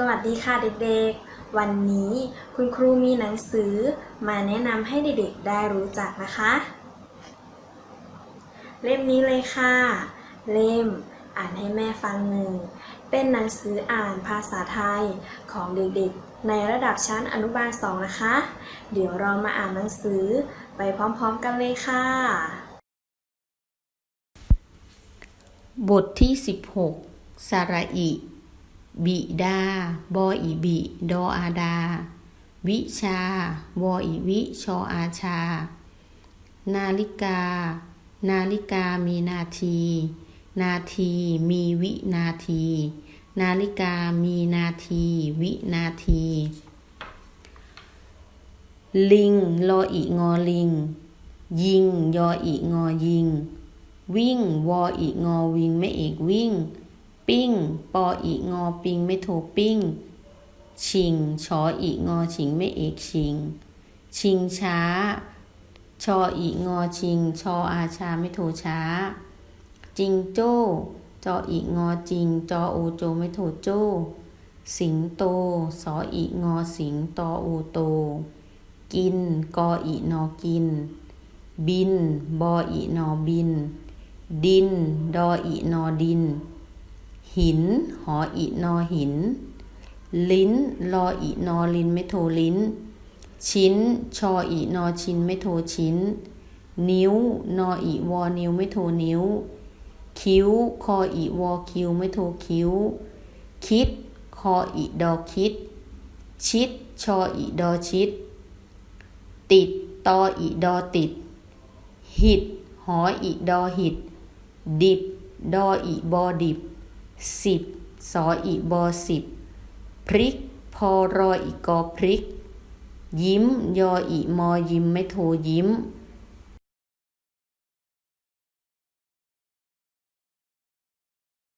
สวัสดีค่ะเด็กๆ วันนี้คุณครูมีหนังสือมาแนะนำให้เด็กๆได้รู้จักนะคะ เล่มนี้เลยค่ะ เล่มอ่านให้แม่ฟังหนึ่ง เป็นหนังสืออ่านภาษาไทยของเด็กๆ ในระดับชั้นอนุบาล2นะคะ เดี๋ยวเรามาอ่านหนังสือไปพร้อมๆกันเลยค่ะ บทที่ 16สระอิ บิดา บออีบิ ดออาดา วิชา วออีวิ ชออาชา นาฬิกา นาฬิกามีนาที นาทีมีวินาที นาฬิกามีนาที วินาที ลิง ลออีงอลิง ยิง ยออีงอยิง วิ่ง วออีงอวิงไม่เอกวิ่ง ปิ้ง ปออีงอปิง ไม่โทปิ้ง ชิง ชออีงอชิง ไม่เอกชิง ชิงช้า ชออีงอชิง ชออาชาไม่โทช้า จิงโจ้ จออีงอจิง จอโอโจไม่โทโจ้สิงโต สออีงอสิงตอโอโต กิน กออีนอกิน บิน บออีนอบิน ดิน ดออีนอดิน หิน หออีนอหิน ลิ้นลออีนอลินไม่โทลิ้น ชิ้น ชออีนอชิ้นไม่โทชิ้น นิ้วนออีวอนิ้วไม่โทนิ้ว คิ้ว คออีวอคิ้วไม่โทคิ้ว คิด คออีดอคิด ชิด ชออีดอชิด ติด ตออีดอติด หิด หออีดอหิด ดิบ ดออีบอดิบ สิบสออีบอสิบพริก พอรออีกอพริก ยิ้ม ยออีมอยิ้มไม่โทยิ้ม